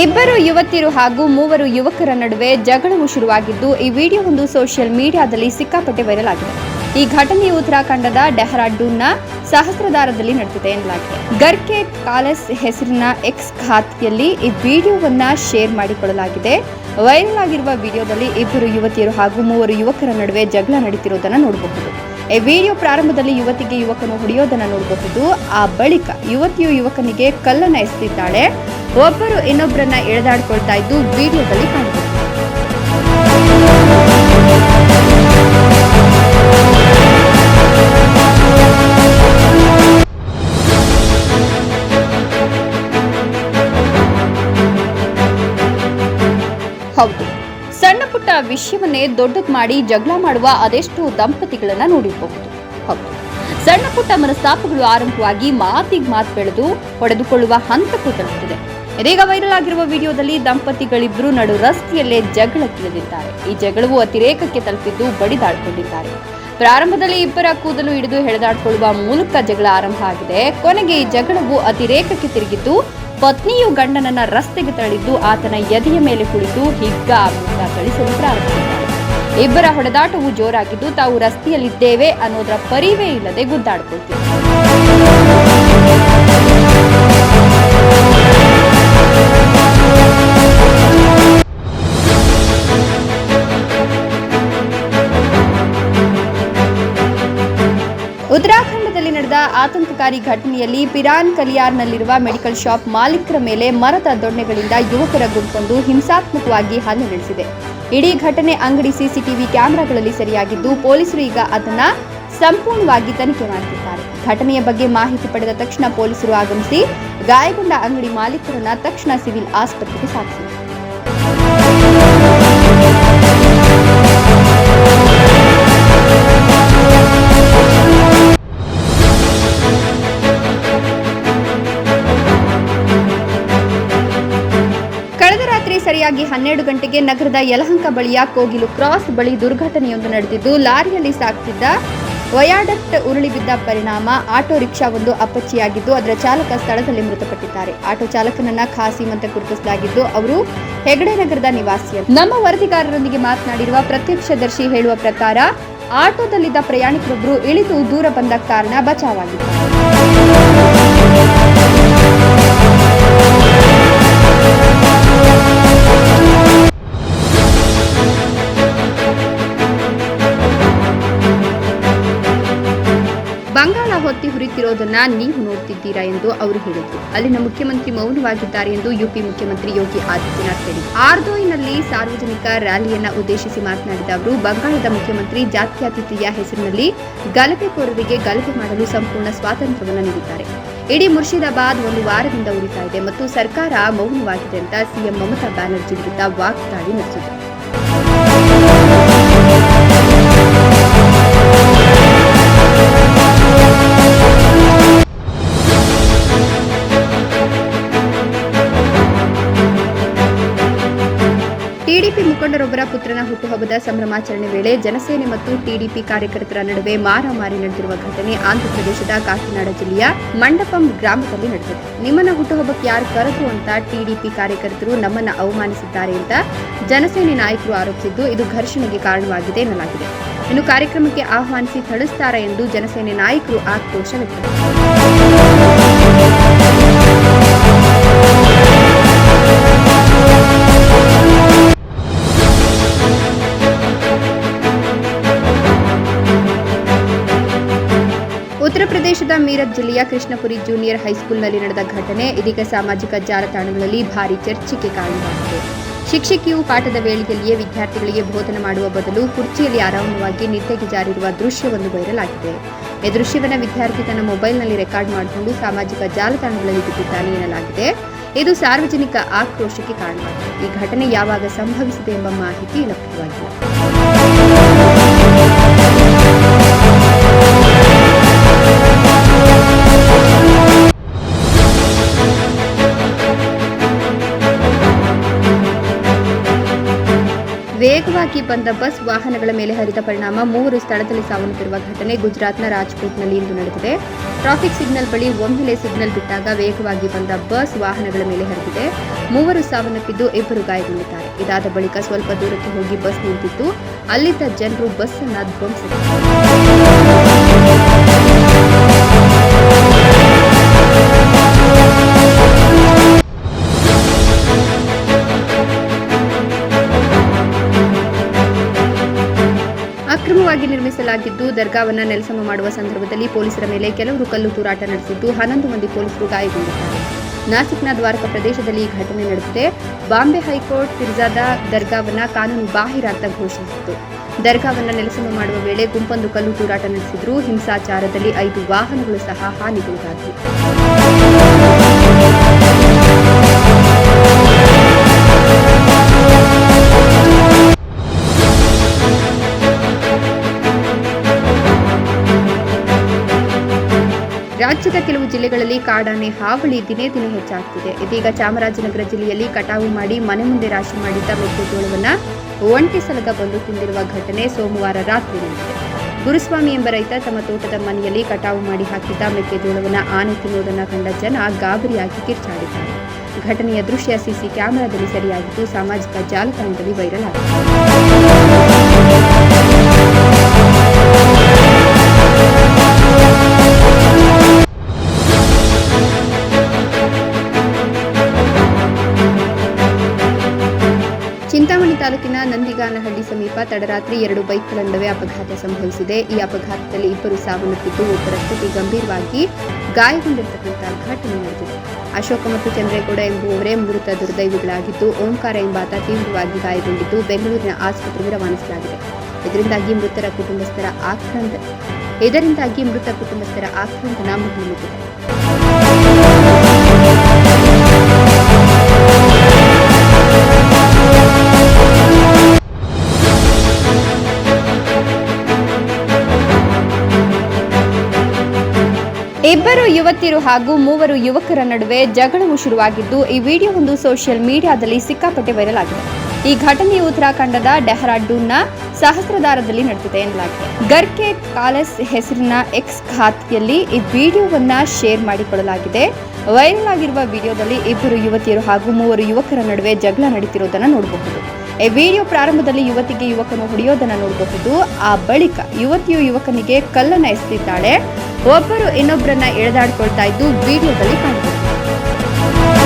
ಇಬ್ಬರು ಯುವತಿಯರು ಹಾಗೂ ಮೂವರು ಯುವಕರ ನಡುವೆ ಜಗಳವು ಶುರುವಾಗಿದ್ದು, ಈ ವಿಡಿಯೋವೊಂದು ಸೋಷಿಯಲ್ ಮೀಡಿಯಾದಲ್ಲಿ ಸಿಕ್ಕಾಪಟ್ಟೆ ವೈರಲ್ ಆಗಿದೆ. ಈ ಘಟನೆಯು ಉತ್ತರಾಖಂಡದ ಡೆಹ್ರಾಡೂನ್ನ ಸಹಸ್ರಧಾರದಲ್ಲಿ ನಡೆದಿದೆ ಎನ್ನಲಾಗಿದೆ. ಗರ್ಕೆ ಕಾಲಸ್ ಹೆಸರಿನ ಎಕ್ಸ್ ಖಾತೆಯಲ್ಲಿ ಈ ವಿಡಿಯೋವನ್ನ ಶೇರ್ ಮಾಡಿಕೊಳ್ಳಲಾಗಿದೆ. ವೈರಲ್ ಆಗಿರುವ ವಿಡಿಯೋದಲ್ಲಿ ಇಬ್ಬರು ಯುವತಿಯರು ಹಾಗೂ ಮೂವರು ಯುವಕರ ನಡುವೆ ಜಗಳ ನಡೀತಿರುವುದನ್ನು ನೋಡಬಹುದು. ಈ ವಿಡಿಯೋ ಪ್ರಾರಂಭದಲ್ಲಿ ಯುವತಿಗೆ ಯುವಕನು ಹೊಡೆಯೋದನ್ನು ನೋಡಬಹುದು. ಆ ಬಳಿಕ ಯುವತಿಯು ಯುವಕನಿಗೆ ಕಲ್ಲನ್ನು ಎಸೆದಿದ್ದಾಳೆ. ಒಬ್ಬರು ಇನ್ನೊಬ್ಬರನ್ನ ಎಳೆದಾಡ್ಕೊಳ್ತಾ ಇದ್ದು ವಿಡಿಯೋದಲ್ಲಿ ಕಾಣಬಹುದು ಹೌದು. ಸಣ್ಣ ಪುಟ್ಟ ವಿಷಯವನ್ನೇ ದೊಡ್ಡದು ಮಾಡಿ ಜಗಳ ಮಾಡುವ ಅದೆಷ್ಟು ದಂಪತಿಗಳನ್ನ ನೋಡಿರಬಹುದು. ಹೌದು. ಸಣ್ಣ ಪುಟ್ಟ ಮನಸ್ತಾಪಗಳು ಆರಂಭವಾಗಿ ಮಾತಿಗೆ ಮಾತು ಬೆಳೆದು ಹೊಡೆದುಕೊಳ್ಳುವ ಹಂತಕ್ಕೂ ತಲುಪುತ್ತಿದೆ ಇದೀಗ ವೈರಲ್ ಆಗಿರುವ ವಿಡಿಯೋದಲ್ಲಿ ದಂಪತಿಗಳಿಬ್ಬರು ನಡು ರಸ್ತೆಯಲ್ಲೇ ಜಗಳಕ್ಕಿಳಿದಿದ್ದಾರೆ ಈ ಜಗಳವು ಅತಿರೇಕಕ್ಕೆ ತಲುಪಿದ್ದು ಬಡಿದಾಡಿಕೊಂಡಿದ್ದಾರೆ. ಪ್ರಾರಂಭದಲ್ಲಿ ಇಬ್ಬರ ಕೂದಲು ಹಿಡಿದು ಹೆಡೆದಾಡಿಕೊಳ್ಳುವ ಮೂಲಕ ಜಗಳ ಆರಂಭ ಆಗಿದೆ. ಕೊನೆಗೆ ಈ ಜಗಳವು ಅತಿರೇಕಕ್ಕೆ ತಿರುಗಿದ್ದು, ಪತ್ನಿಯು ಗಂಡನನ್ನ ರಸ್ತೆಗೆ ತಳ್ಳಿದ್ದು, ಆತನ ಎದೆಯ ಮೇಲೆ ಕುಳಿತು ಹಿಗ್ಗ ಕಳಿಸಲು ಪ್ರಾರಂಭಿಸಿದ್ದಾರೆ. ಇಬ್ಬರ ಹೊಡೆದಾಟವು ಜೋರಾಗಿದ್ದು, ತಾವು ರಸ್ತೆಯಲ್ಲಿದ್ದೇವೆ ಅನ್ನೋದರ ಪರಿವೇ ಇಲ್ಲದೆ ಗುದ್ದಾಡ್ಕೊಳ್ತಿದ್ದಾರೆ. ಆತಂಕಕಾರಿ ಘಟನೆಯಲ್ಲಿ ಪಿರಾನ್ ಕಲಿಯಾರ್ನಲ್ಲಿರುವ ಮೆಡಿಕಲ್ ಶಾಪ್ ಮಾಲೀಕರ ಮೇಲೆ ಮರದ ದೊಣ್ಣೆಗಳಿಂದ ಯುವಕರ ಗುಂಪೊಂದು ಹಿಂಸಾತ್ಮಕವಾಗಿ ಹಲ್ಲೆ ನಡೆಸಿದೆ. ಇಡೀ ಘಟನೆ ಅಂಗಡಿ ಸಿಸಿಟಿವಿ ಕ್ಯಾಮೆರಾಗಳಲ್ಲಿ ಸರಿಯಾಗಿದ್ದು, ಪೊಲೀಸರು ಈಗ ಅದನ್ನ ಸಂಪೂರ್ಣವಾಗಿ ತನಿಖೆ ಮಾಡುತ್ತಿದ್ದಾರೆ. ಘಟನೆಯ ಬಗ್ಗೆ ಮಾಹಿತಿ ಪಡೆದ ತಕ್ಷಣ ಪೊಲೀಸರು ಆಗಮಿಸಿ ಗಾಯಗೊಂಡ ಅಂಗಡಿ ಮಾಲೀಕರನ್ನ ತಕ್ಷಣ ಸಿವಿಲ್ ಆಸ್ಪತ್ರೆಗೆ ಸಾಗಿಸಿದರು ಸರಿಯಾಗಿ ಹನ್ನೆರಡು ಗಂಟೆಗೆ ನಗರದ ಯಲಹಂಕ ಬಳಿಯ ಕೋಗಿಲು ಕ್ರಾಸ್ ಬಳಿ ದುರ್ಘಟನೆಯೊಂದು ನಡೆದಿದ್ದು, ಲಾರಿಯಲ್ಲಿ ಸಾಗ್ತಿದ್ದ ವಯಾಡಕ್ಟ್ ಉರುಳಿ ಬಿದ್ದ ಪರಿಣಾಮ ಆಟೋ ರಿಕ್ಷಾವೊಂದು ಅಪ್ಪಚ್ಚಿಯಾಗಿದ್ದು ಅದರ ಚಾಲಕ ಸ್ಥಳದಲ್ಲಿ ಮೃತಪಟ್ಟಿದ್ದಾರೆ. ಆಟೋ ಚಾಲಕನನ್ನ ಖಾಸಿ ಅಂತ ಗುರುತಿಸಲಾಗಿದ್ದು, ಅವರು ಹೆಗಡೆ ನಗರದ ನಿವಾಸಿಯರು. ನಮ್ಮ ವರದಿಗಾರರೊಂದಿಗೆ ಮಾತನಾಡಿರುವ ಪ್ರತ್ಯಕ್ಷದರ್ಶಿ ಹೇಳುವ ಪ್ರಕಾರ, ಆಟೋದಲ್ಲಿದ್ದ ಪ್ರಯಾಣಿಕರೊಬ್ಬರು ಇಳಿದು ದೂರ ಬಂದ ಕಾರಣ ಬಚಾವಾಗಿದ್ದಾರೆ ಹುರಿತಿರೋದನ್ನ ನೀವು ನೋಡ್ತಿದ್ದೀರಾ ಎಂದು ಅವರು ಹೇಳಿದರು. ಅಲ್ಲಿನ ಮುಖ್ಯಮಂತ್ರಿ ಮೌನವಾಗಿದ್ದಾರೆ ಎಂದು ಯುಪಿ ಮುಖ್ಯಮಂತ್ರಿ ಯೋಗಿ ಆದಿತ್ಯನಾಥ್ ಹೇಳಿದರು. ಆರ್ದೋಯ್ನಲ್ಲಿ ಸಾರ್ವಜನಿಕ ರ್ಯಾಲಿಯನ್ನ ಉದ್ದೇಶಿಸಿ ಮಾತನಾಡಿದ ಅವರು, ಬಂಗಾಳದ ಮುಖ್ಯಮಂತ್ರಿ ಜಾತ್ಯಾತೀತಿಯ ಹೆಸರಿನಲ್ಲಿ ಗಲಭೆಕೋರರಿಗೆ ಗಲಭೆ ಮಾಡಲು ಸಂಪೂರ್ಣ ಸ್ವಾತಂತ್ರ್ಯವನ್ನು ನೀಡಿದ್ದಾರೆ. ಇಡೀ ಮುರ್ಷಿದಾಬಾದ್ ಒಂದು ವಾರದಿಂದ ಉರಿತಾ ಇದೆ ಮತ್ತು ಸರ್ಕಾರ ಮೌನವಾಗಿದೆ ಅಂತ ಸಿಎಂ ಮಮತಾ ಬ್ಯಾನರ್ಜಿ ವಿರುದ್ಧ ವಾಗ್ದಾಳಿ ನಡೆಸಿದರು ಟಿಡಿಪಿ ಮುಖಂಡರೊಬ್ಬರ ಪುತ್ರನ ಹುಟ್ಟುಹಬ್ಬದ ಸಂಭ್ರಮಾಚರಣೆ ವೇಳೆ ಜನಸೇನೆ ಮತ್ತು ಟಿಡಿಪಿ ಕಾರ್ಯಕರ್ತರ ನಡುವೆ ಮಾರಾಮಾರಿ ನಡೆದಿರುವ ಘಟನೆ ಆಂಧ್ರಪ್ರದೇಶದ ಕಾಕಿನಾಡ ಜಿಲ್ಲೆಯ ಮಂಡಪಂ ಗ್ರಾಮದಲ್ಲಿ ನಡೆದಿದೆ. ನಿಮ್ಮನ್ನ ಹುಟ್ಟುಹಬ್ಬಕ್ಕೆ ಯಾರು ಕರೆದು ಅಂತ ಟಿಡಿಪಿ ಕಾರ್ಯಕರ್ತರು ನಮ್ಮನ್ನ ಅವಮಾನಿಸಿದ್ದಾರೆ ಅಂತ ಜನಸೇನೆ ನಾಯಕರು ಆರೋಪಿಸಿದ್ದು ಇದು ಘರ್ಷಣೆಗೆ ಕಾರಣವಾಗಿದೆ ಎನ್ನಲಾಗಿದೆ. ಇನ್ನು ಕಾರ್ಯಕ್ರಮಕ್ಕೆ ಆಹ್ವಾನಿಸಿ ಥಳಿಸುತ್ತಾರೆ ಎಂದು ಜನಸೇನೆ ನಾಯಕರು ಆಕ್ರೋಶ ವ್ಯಕ್ತಪಡಿಸಿದ್ದಾರೆ. ಮೀರತ್ ಜಿಲ್ಲೆಯ ಕೃಷ್ಣಪುರಿ ಜೂನಿಯರ್ ಹೈಸ್ಕೂಲ್ನಲ್ಲಿ ನಡೆದ ಘಟನೆ, ಇದೀಗ ಸಾಮಾಜಿಕ ಜಾಲತಾಣಗಳಲ್ಲಿ ಭಾರಿ ಚರ್ಚೆಗೆ ಕಾರಣವಾಗಿದೆ. ಶಿಕ್ಷಕಿಯು ಪಾಠದ ವೇಳೆಯಲ್ಲಿಯೇ ವಿದ್ಯಾರ್ಥಿಗಳಿಗೆ ಬೋಧನೆ ಮಾಡುವ ಬದಲು ಕುರ್ಚಿಯಲ್ಲಿ ಆರಾಮವಾಗಿ ನಿದ್ದೆಗೆ ಜಾರಿರುವ ದೃಶ್ಯವನ್ನು ವೈರಲ್ ಈ ದೃಶ್ಯವನ್ನು ವಿದ್ಯಾರ್ಥಿ ತನ್ನ ಮೊಬೈಲ್ನಲ್ಲಿ ರೆಕಾರ್ಡ್ ಮಾಡಿಕೊಂಡು ಸಾಮಾಜಿಕ ಜಾಲತಾಣಗಳಲ್ಲಿ ಬಿಟ್ಟಿದ್ದಾನೆ ಎನ್ನಲಾಗಿದೆ. ಇದು ಸಾರ್ವಜನಿಕ ಆಕ್ರೋಶಕ್ಕೆ ಕಾರಣವಾಗಿದೆ. ಈ ಘಟನೆ ಯಾವಾಗ ಸಂಭವಿಸಿದೆ ಎಂಬ ಮಾಹಿತಿ ಲಭ್ಯವಾಗಿಲ್ಲ ವೇಗವಾಗಿ ಬಂದ ಬಸ್ ವಾಹನಗಳ ಮೇಲೆ ಹರಿದ ಪರಿಣಾಮ ಮೂವರು ಸ್ಥಳದಲ್ಲಿ ಸಾವನ್ನಪ್ಪಿರುವ ಘಟನೆ ಗುಜರಾತ್ನ ರಾಜ್ಕೋಟ್ನಲ್ಲಿ ಇಂದು ನಡೆದಿದೆ. ಟ್ರಾಫಿಕ್ ಸಿಗ್ನಲ್ ಬಳಿ ಒಮ್ಮೆಲೆ ಸಿಗ್ನಲ್ ಬಿಟ್ಟಾಗ ವೇಗವಾಗಿ ಬಂದ ಬಸ್ ವಾಹನಗಳ ಮೇಲೆ ಹರಿದಿದೆ. ಮೂವರು ಸಾವನ್ನಪ್ಪಿದ್ದು ಇಬ್ಬರು ಗಾಯಗೊಂಡಿದ್ದಾರೆ. ಇದಾದ ಬಳಿಕ ಸ್ವಲ್ಪ ದೂರಕ್ಕೆ ಹೋಗಿ ಬಸ್ ನಿಂತಿದ್ದು ಅಲ್ಲಿದ್ದ ಜನರು ಬಸ್ ಅನ್ನ ಧ್ವಂಸಿಸಿದ್ದಾರೆ ಅಕ್ರಮವಾಗಿ ನಿರ್ಮಿಸಲಾಗಿದ್ದು, ದರ್ಗಾವನ್ನ ನೆಲಸಮ ಮಾಡುವ ಸಂದರ್ಭದಲ್ಲಿ ಪೊಲೀಸರ ಮೇಲೆ ಕೆಲವರು ಕಲ್ಲು ತೂರಾಟ ನಡೆಸಿದ್ದು, ಹನ್ನೊಂದು ಮಂದಿ ಪೊಲೀಸರು ಗಾಯಗೊಂಡಿದ್ದಾರೆ. ನಾಸಿಕ್ನ ದ್ವಾರಕ ಪ್ರದೇಶದಲ್ಲಿ ಈ ಘಟನೆ ನಡೆದಿದೆ. ಬಾಂಬೆ ಹೈಕೋರ್ಟ್ ಫಿರ್ಜಾದ ದರ್ಗಾವನ್ನ ಕಾನೂನು ಬಾಹಿರ ಅಂತ ಘೋಷಿಸಿತ್ತು. ದರ್ಗಾವನ್ನ ನೆಲಸಮ ಮಾಡುವ ವೇಳೆ ಗುಂಪೊಂದು ಕಲ್ಲು ತೂರಾಟ ನಡೆಸಿದ್ರು. ಹಿಂಸಾಚಾರದಲ್ಲಿ ಐದು ವಾಹನಗಳು ಸಹ ಹಾನಿಗೊಳಗಾಗಿವೆ. ರಾಜ್ಯದ ಕೆಲವು ಜಿಲ್ಲೆಗಳಲ್ಲಿ ಕಾಡಾನೆ ಹಾವಳಿ ದಿನೇ ದಿನೇ ಹೆಚ್ಚಾಗ್ತಿದೆ. ಇದೀಗ ಚಾಮರಾಜನಗರ ಜಿಲ್ಲೆಯಲ್ಲಿ ಕಟಾವು ಮಾಡಿ ಮನೆ ಮುಂದೆ ರಾಶಿ ಮಾಡಿದ್ದ ಮೆಕ್ಕೆಜೋಳವನ್ನು ಒಂಟಿ ಸಲಗ ಬಂದು ತಿಂದಿರುವ ಘಟನೆ ಸೋಮವಾರ ರಾತ್ರಿ ನಡೆದಿದೆ. ಗುರುಸ್ವಾಮಿ ಎಂಬ ರೈತ ತಮ್ಮ ತೋಟದ ಮನೆಯಲ್ಲಿ ಕಟಾವು ಮಾಡಿ ಹಾಕಿದ್ದ ಮೆಕ್ಕೆಜೋಳವನ್ನು ಆನೆ ತಿನ್ನುವುದನ್ನು ಕಂಡ ಜನ ಗಾಬರಿಯಾಗಿ ಕಿರ್ಚಾಡಿದ್ದಾರೆ. ಘಟನೆಯ ದೃಶ್ಯ ಸಿಸಿ ಕ್ಯಾಮೆರಾದಲ್ಲಿ ಸೆರೆಯಾಗಿದ್ದು ಸಾಮಾಜಿಕ ಜಾಲತಾಣದಲ್ಲಿ ವೈರಲ್ ಆಗಿದೆ. ತಡರಾತ್ರಿ ಎರಡು ಬೈಕ್ಗಳ ನಡುವೆ ಅಪಘಾತ ಸಂಭವಿಸಿದೆ. ಈ ಅಪಘಾತದಲ್ಲಿ ಇಬ್ಬರು ಸಾವನ್ನಪ್ಪಿದ್ದು ಒಬ್ಬರ ಸ್ಥಿತಿ ಗಂಭೀರವಾಗಿ ಗಾಯಗೊಂಡಿರತಕ್ಕಂತಹ ಘಟನೆ ನಡೆದಿದೆ. ಅಶೋಕ ಮತ್ತು ಚಂದ್ರೇಗೌಡ ಎಂಬುವವರೇ ಮೃತ ದುರ್ದೈವಿಗಳಾಗಿದ್ದು, ಓಂಕಾರ ಎಂಬಾತ ತೀವ್ರವಾಗಿ ಗಾಯಗೊಂಡಿದ್ದು ಬೆಂಗಳೂರಿನ ಆಸ್ಪತ್ರೆಗೆ ರವಾನಿಸಲಾಗಿದೆ. ಇದರಿಂದಾಗಿ ಮೃತರ ಕುಟುಂಬಸ್ಥರ ಆಕ್ರಂದ ಇದರಿಂದಾಗಿ ಮೃತ ಕುಟುಂಬಸ್ಥರ ಆಕ್ರಂದನ ಮುಗಿಲಿದೆ ಇಬ್ಬರು ಯುವತಿಯರು ಹಾಗೂ ಮೂವರು ಯುವಕರ ನಡುವೆ ಜಗಳವು ಶುರುವಾಗಿದ್ದು, ಈ ವಿಡಿಯೋವೊಂದು ಸೋಷಿಯಲ್ ಮೀಡಿಯಾದಲ್ಲಿ ಸಿಕ್ಕಾಪಟ್ಟೆ ವೈರಲ್ ಆಗಿದೆ. ಈ ಘಟನೆಯು ಉತ್ತರಾಖಂಡದ ಡೆಹ್ರಾಡೂನ್ನ ಸಹಸ್ರಧಾರದಲ್ಲಿ ನಡೆದಿದೆ ಎನ್ನಲಾಗಿದೆ. ಗರ್ಕೆ ಕಾಲೆಸ್ ಹೆಸರಿನ ಎಕ್ಸ್ ಖಾತೆಯಲ್ಲಿ ಈ ವಿಡಿಯೋವನ್ನ ಶೇರ್ ಮಾಡಿಕೊಳ್ಳಲಾಗಿದೆ. ವೈರಲ್ ಆಗಿರುವ ವಿಡಿಯೋದಲ್ಲಿ ಇಬ್ಬರು ಯುವತಿಯರು ಹಾಗೂ ಮೂವರು ಯುವಕರ ನಡುವೆ ಜಗಳ ನಡೀತಿರುವುದನ್ನು ನೋಡಬಹುದು. ಈ ವಿಡಿಯೋ ಪ್ರಾರಂಭದಲ್ಲಿ ಯುವತಿಗೆ ಯುವಕನು ಹೊಡೆಯೋದನ್ನ ನೋಡಬಹುದು ಆ ಬಳಿಕ ಯುವತಿಯು ಯುವಕನಿಗೆ ಕಲ್ಲನ್ನ ಎಸೆದಿದ್ದಾಳೆ. ಒಬ್ಬರು ಇನ್ನೊಬ್ಬರನ್ನ ಎಳೆದಾಡ್ಕೊಳ್ತಾ ಇದ್ದು ವಿಡಿಯೋದಲ್ಲಿ ಕಾಣಬಹುದು